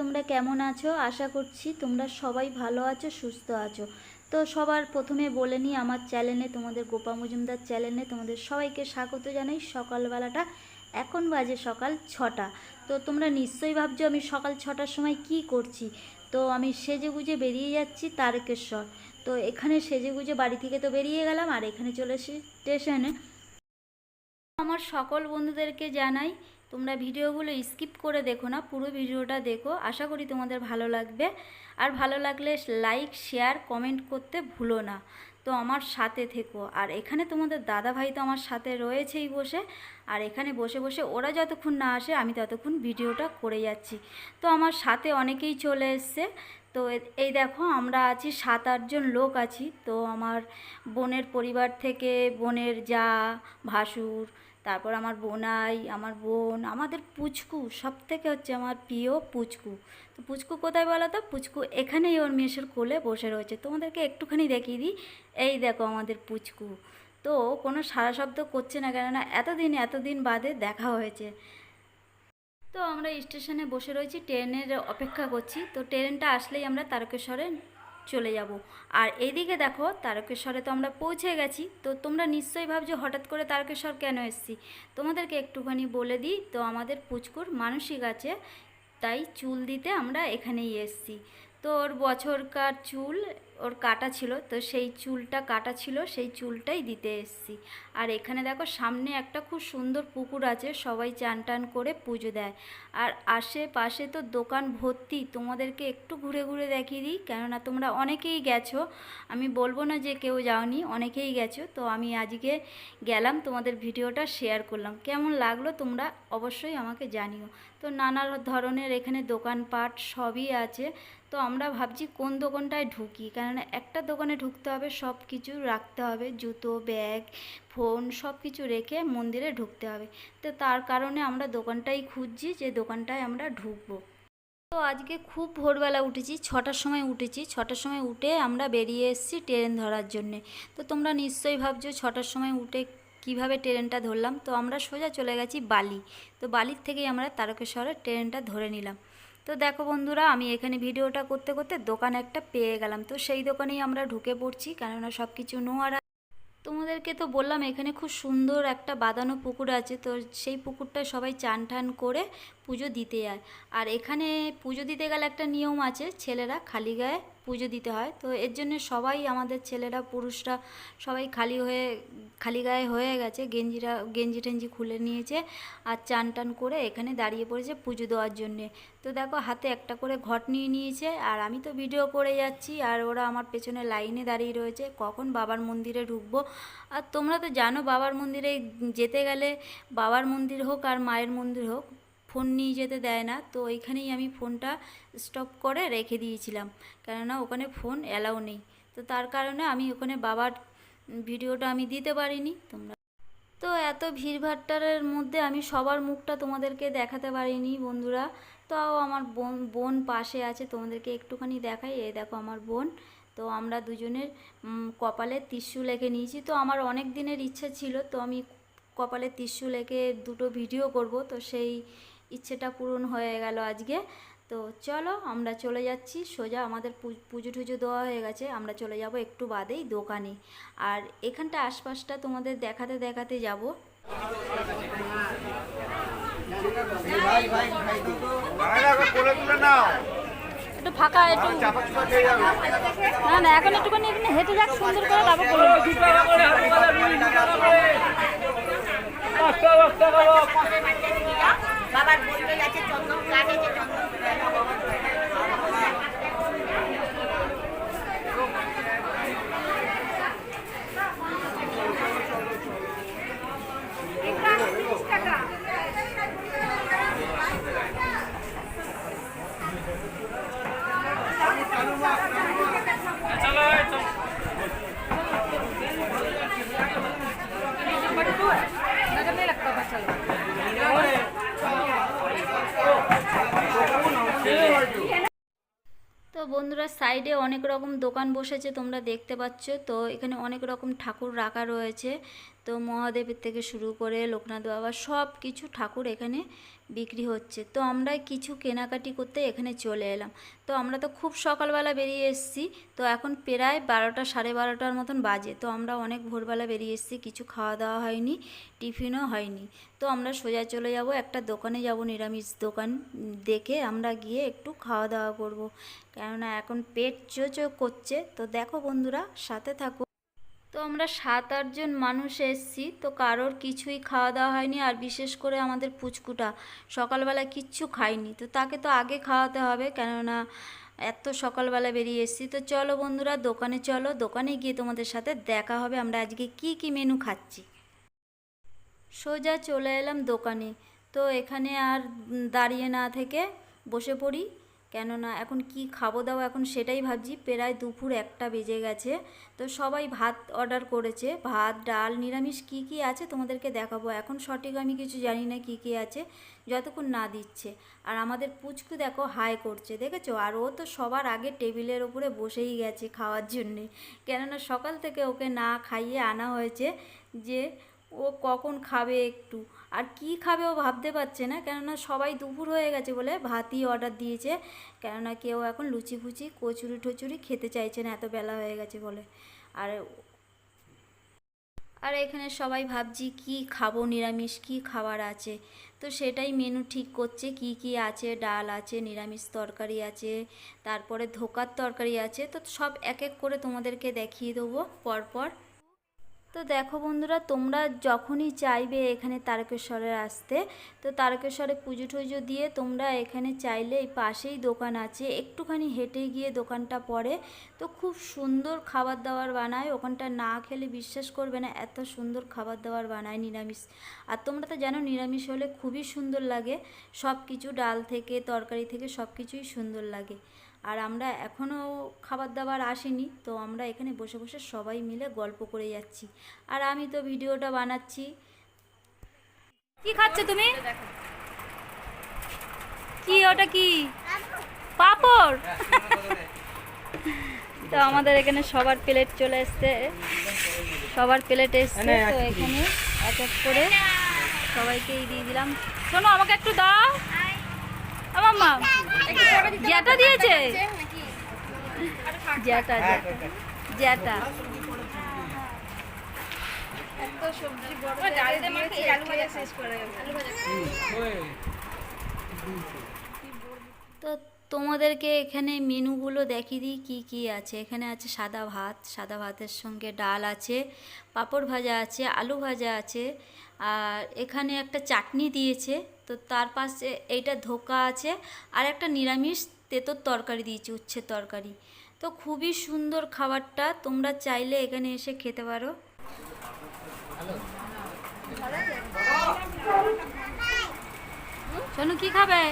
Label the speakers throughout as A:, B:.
A: তোমরা কেমন আছো? আশা করছি তোমরা সবাই ভালো আছো, সুস্থ আছো। তো সবার প্রথমে বলে নিই, আমার চ্যানেলে, তোমাদের গোপা মজুমদার চ্যানেলে তোমাদের সবাইকে স্বাগত জানাই। সকালবেলাটা এখন বাজে সকাল ছটা। তো তোমরা নিশ্চয়ই ভাবছ আমি সকাল ছটার সময় কি করছি? তো আমি সেজে গুজে বেরিয়ে যাচ্ছি তারকেশ্বর। তো এখানে সেজে গুজে বাড়ি থেকে তো বেরিয়ে গেলাম, আর এখানে চলে এসে স্টেশনে। আমার সকল বন্ধুদেরকে জানাই তোমরা ভিডিওগুলো স্কিপ করে দেখো না, পুরো ভিডিওটা দেখো। আশা করি তোমাদের ভালো লাগবে। আর ভালো লাগলে লাইক, শেয়ার, কমেন্ট করতে ভুলো না। তো আমার সাথে থেকো। আর এখানে তোমাদের দাদা ভাই তো আমার সাথে রয়েছেই বসে। আর এখানে বসে বসে ওরা যতক্ষণ না আসে, আমি ততক্ষণ ভিডিওটা করে যাচ্ছি। তো আমার সাথে অনেকেই চলে এসছে। তো এই দেখো আমরা আছি, সাত আটজন লোক আছি। তো আমার বোনের পরিবার থেকে, বোনের যা, ভাসুর তারপর আমার বোনাই, আমার বোন, আমাদের পুচকু সব থেকে হচ্ছে আমার প্রিয় পুচকু। তো পুচকু কোথায় বলো তো? পুচকু এখানেই ওর মেসের কোলে বসে রয়েছে। তোমাদেরকে একটুখানি দেখিয়ে দিই। এই দেখো আমাদের পুচকু। তো কোনো সারা শব্দ করছে না কেননা এতদিন এতদিন বাদে দেখা হয়েছে। তো আমরা স্টেশনে বসে রয়েছি, ট্রেনের অপেক্ষা করছি। তো ট্রেনটা আসলেই আমরা তারকেশ্বরে চলে যাব। আর এদিকে দেখো, তারকেশ্বরে তো আমরা পৌঁছে গেছি। তো তোমরা নিশ্চয়ই ভাবছ, হঠাৎ করে তারকেশ্বর কেন এসেছি? তোমাদেরকে একটুখানি বলে দিই, তো আমাদের পুচকুর মানসিক আছে, তাই চুল দিতে আমরা এখানেই এসেছি। তো ওর বছরকার চুল ওর কাটা ছিল, তো সেই চুলটা কাটা ছিল, সেই চুলটাই দিতে এসেছি। আর এখানে দেখো, সামনে একটা খুব সুন্দর পুকুর আছে, সবাই চান টান করে পুজো দেয়। আর আশেপাশে তো দোকান ভর্তি, তোমাদেরকে একটু ঘুরে ঘুরে দেখিয়ে দিই, কেননা তোমরা অনেকেই গেছো, আমি বলব না যে কেউ যাওনি, অনেকেই গেছো, তো আমি আজকে গেলাম, তোমাদের ভিডিওটা শেয়ার করলাম। কেমন লাগল তোমরা অবশ্যই আমাকে জানিও। তো নানা ধরনের এখানে দোকানপাট সবই আছে, তো আমরা ভাবছি কোন দোকানটায় ঢুকি কেননা একটা দোকানে ঢুকতে হবে, সব কিছু রাখতে হবে, জুতো, ব্যাগ, ফোন সব কিছু রেখে মন্দিরে ঢুকতে হবে। তো তার কারণে আমরা দোকানটাই খুঁজছি, যে দোকানটায় আমরা ঢুকবো। তো আজকে খুব ভোরবেলা উঠেছি, ছটার সময় উঠেছি। ছটার সময় উঠে আমরা বেরিয়ে এসেছি ট্রেন ধরার জন্যে। তো তোমরা নিশ্চয়ই ভাবছ ছটার সময় উঠে কীভাবে ট্রেনটা ধরলাম? তো আমরা সোজা চলে গেছি বালি। তো বালির থেকেই আমরা তারকেশ্বরের ট্রেনটা ধরে নিলাম। তো দেখো বন্ধুরা, আমি এখানে ভিডিওটা করতে করতে দোকান একটা পেয়ে গেলাম। তো সেই দোকানেই আমরা ঢুকে পড়ছি, কেননা সব কিছু নোয়ারা। তোমাদেরকে তো বললাম, এখানে খুব সুন্দর একটা বাঁধানো পুকুর আছে। তো সেই পুকুরটা সবাই চান টান করে পুজো দিতে যায়। আর এখানে পুজো দিতে গেলে একটা নিয়ম আছে, ছেলেরা খালি গায়ে পুজো দিতে হয়। তো এর জন্য সবাই, আমাদের ছেলেরা, পুরুষরা সবাই খালি হয়ে, খালি গায়ে হয়ে গেছে, গেঞ্জিরা, গেঞ্জি টেঞ্জি খুলে নিয়েছে আর চান টান করে এখানে দাঁড়িয়ে পড়েছে পুজো দেওয়ার জন্যে। তো দেখো, হাতে একটা করে ঘট নিয়ে নিয়েছে আর আমি তো ভিডিও করে যাচ্ছি আর ওরা আমার পেছনে লাইনে দাঁড়িয়ে রয়েছে, কখন বাবার মন্দিরে ঢুকবো? আর তোমরা তো জানো, বাবার মন্দিরে যেতে গেলে বাবার মন্দির হোক আর মায়ের মন্দির হোক ফোন নিয়ে যেতে দেয় না। তো ওইখানেই আমি ফোনটা স্টপ করে রেখে দিয়েছিলাম। কেননা ওখানে ফোন অ্যালাউ নেই। তো তার কারণে আমি ওখানে বাবার ভিডিওটা আমি দিতে পারিনি। তোমরা তো এত ভিড়ভাট্টারের মধ্যে আমি সবার মুখটা তোমাদেরকে দেখাতে পারিনি বন্ধুরা। তাও আমার বোন বোন পাশে আছে, তোমাদেরকে একটুখানি দেখাই। এই দেখো আমার বোন। তো আমরা দুজনের কপালে টিস্যু লেখে নিয়েছি। তো আমার অনেক দিনের ইচ্ছা ছিল, তো আমি কপালে টিস্যু লেখে দুটো ভিডিও করব। তো সেই ইচ্ছেটা পূরণ হয়ে গেল আজকে তো চলো আমরা চলে যাচ্ছি সোজা আমাদের পুজো টুজো দেওয়া হয়ে গেছে আমরা চলে যাব একটু বাদেই দোকানে আর এখানটা আশপাশটা তোমাদের দেখাতে দেখাতে যাব একটু ফাঁকা একটু না না এখন একটুখানি হেঁটে যাক সুন্দর করে তারপর
B: বাবার বই আছে চন্দন কাঠ আছে
A: তো বন্ধুরা সাইডে অনেক রকম দোকান বসেছে, তোমরা দেখতে পাচ্ছ। তো এখানে অনেক রকম ঠাকুর রাখা রয়েছে। তো মহাদেবের থেকে শুরু করে লোকনাথ বাবা সব কিছু ঠাকুর এখানে বিক্রি হচ্ছে। তো আমরা কিছু কেনাকাটি করতে এখানে চলে এলাম। তো আমরা তো খুব সকালবেলা বেরিয়ে এসেছি। তো এখন প্রায় বারোটা, সাড়ে বারোটার মতন বাজে। তো আমরা অনেক ভোরবেলা বেরিয়ে এসেছি, কিছু খাওয়া দাওয়া হয়নি, টিফিনও হয়নি। তো আমরা সোজা চলে যাব, একটা দোকানে যাব, নিরামিষ দোকান দেখে আমরা গিয়ে একটু খাওয়া দাওয়া করব। কেননা এখন পেট চো করছে। তো দেখো বন্ধুরা, সাথে থাকো। তো আমরা সাত আটজন মানুষ এসেছি, তো কারোর কিছুই খাওয়া দাওয়া হয়নি আর বিশেষ করে আমাদের পুচকুটা সকালবেলা কিচ্ছু খায়নি। তো তাকে তো আগে খাওয়াতে হবে, কেননা এত সকালবেলা বেরিয়ে এসেছি। তো চলো বন্ধুরা, দোকানে চলো, দোকানে গিয়ে তোমাদের সাথে দেখা হবে, আমরা আজকে কি কি মেনু খাচ্ছি। সোজা চলে এলাম দোকানে, তো এখানে আর দাঁড়িয়ে না থেকে বসে পড়ি। কেননা এখন কি খাব দাও এখন সেটাই ভাবছি। প্রায় দুপুর একটা বেজে গেছে। তো সবাই ভাত অর্ডার করেছে। ভাত, ডাল, নিরামিষ কি কি আছে তোমাদেরকে দেখাবো। এখন সঠিক আমি কিছু জানি না কি কি আছে। যতক্ষণ না দিচ্ছে। আর আমাদের পুচকু দেখো হাই করছে, দেখেছ? আর ও তো সবার আগে টেবিলের ওপরে বসেই গেছে খাওয়ার জন্যে। কেননা সকাল থেকে ওকে না খাইয়ে আনা হয়েছে যে ও কখন খাবে একটু? আর কি খাবে ও ভাবতে পারছে না, কেননা সবাই দুপুর হয়ে গেছে বলে ভাতই অর্ডার দিয়েছে। কেননা কেউ এখন লুচি ফুচি, কচুরি টচুরি খেতে চাইছে না, এত বেলা হয়ে গেছে বলে। আর আর এখানে সবাই ভাবছি কি খাব, নিরামিষ কি খাবার আছে? তো সেটাই মেনু ঠিক করছে, কি কি আছে? ডাল আছে, নিরামিষ তরকারি আছে, তারপরে ধোকার তরকারি আছে। তো সব এক এক করে তোমাদেরকে দেখিয়ে দেবো পরপর। তো দেখো বন্ধুরা, তোমরা যখনই চাইবে এখানে তারকেশ্বরে আসতে, তো তারকেশ্বরে পুজো টুজো দিয়ে তোমরা এখানে চাইলে এই পাশেই দোকান আছে। একটুখানি হেঁটে গিয়ে দোকানটা পড়ে তো খুব সুন্দর খাবার দাবার বানায়। ওখানটা না খেলে বিশ্বাস করবে না, এত সুন্দর খাবার দাবার বানায় নিরামিষ। আর তোমরা তো জানো, নিরামিষ হলে খুবই সুন্দর লাগে। সব কিছু ডাল থেকে, তরকারি থেকে সব কিছুই সুন্দর লাগে। আর আমরা এখনও খাবার দাবার আসেনি তো আমরা এখানে বসে বসে সবাই মিলে গল্প করে যাচ্ছি। আর আমি তো ভিডিওটা বানাচ্ছি। কি খাচ্ছ তুমি? কি ওটা কি? পাপড়? তো আমাদের এখানে সবার প্লেট চলে এসছে। সবার প্লেট এসছে তো এখানে এক এক করে সবাইকেই দিয়ে দিলাম। শোনো আমাকে একটু দাও। জ্যাটা দিয়েছে জ্যাটা জ্যাটা তো তোমাদেরকে এখানে মেনুগুলো দেখিয়ে দিই কী কী আছে। এখানে আছে সাদা ভাত সাদা ভাতের সঙ্গে ডাল আছে পাঁপড় ভাজা আছে আলু ভাজা আছে আর এখানে একটা চাটনি দিয়েছে তো তার পাশে এইটা ধোকা আছে আর একটা নিরামিষ তেতোর তরকারি দিয়েছে উচ্ছের তরকারি। তো খুবই সুন্দর খাবারটা তোমরা চাইলে এখানে এসে খেতে পারো। শোনো কি খাবে?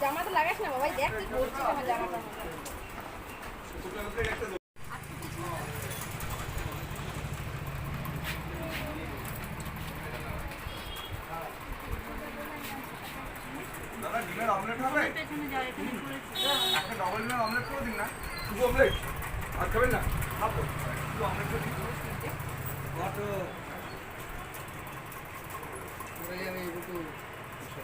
B: জামাটা লাগাস না বাবাই দেখ কি করছিস আমার জামাটা
C: দাদা ডিমের অমলেট হবে? একটা ডবল ডিমের অমলেট করে দিন না। শুধু অমলেট আর খাবেন না? খাব শুধু অমলেট করে দিন। হ্যাঁ এটা যে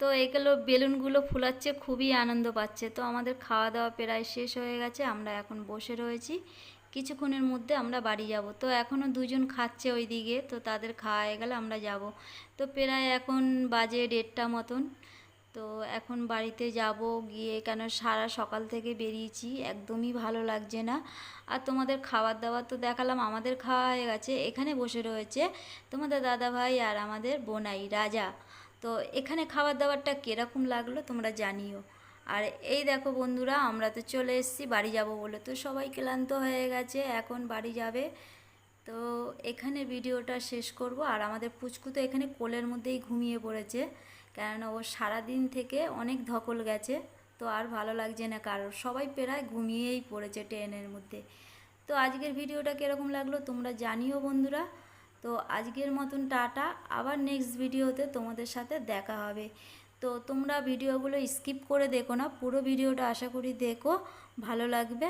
A: তো এগুলো বেলুনগুলো ফুলাচ্ছে, খুবই আনন্দ পাচ্ছে। তো আমাদের খাওয়া দাওয়া প্রায় শেষ হয়ে গেছে, আমরা এখন বসে রয়েছি। কিছুক্ষণের মধ্যে আমরা বাড়ি যাব। তো এখনও দুজন খাচ্ছে ওই দিকে তো তাদের খাওয়া গেলে আমরা যাব। তো প্রায় এখন বাজে দেড়টা মতন। তো এখন বাড়িতে যাব, গিয়ে কেন সারা সকাল থেকে বেরিয়েছি, একদমই ভালো লাগছে না। আর তোমাদের খাবার দাবার তো দেখালাম, আমাদের খাওয়া হয়ে গেছে, এখানে বসে রয়েছে তোমাদের দাদা ভাই আর আমাদের বোনাই, রাজা। তো এখানে খাবার দাবারটা কীরকম লাগল তোমরা জানিও। আর এই দেখো বন্ধুরা, আমরা তো চলে এসেছি, বাড়ি যাব বলে। তো সবাই ক্লান্ত হয়ে গেছে, এখন বাড়ি যাবে। তো এখানে ভিডিওটা শেষ করব। আর আমাদের পুচকু তো এখানে কোলের মধ্যেই ঘুমিয়ে পড়েছে। কেননা ও সারাদিন থেকে অনেক ধকল গেছে। তো আর ভালো লাগছে না কারোর। সবাই প্রায় ঘুমিয়েই পড়েছে ট্রেনের মধ্যে। তো আজকের ভিডিওটা কীরকম লাগল তোমরা জানিও বন্ধুরা। তো আজকের মতন টাটা। আবার নেক্সট ভিডিওতে তোমাদের সাথে দেখা হবে। তো তোমরা ভিডিওগুলো স্কিপ করে দেখো না। পুরো ভিডিওটা আশা করি দেখো। ভালো লাগবে।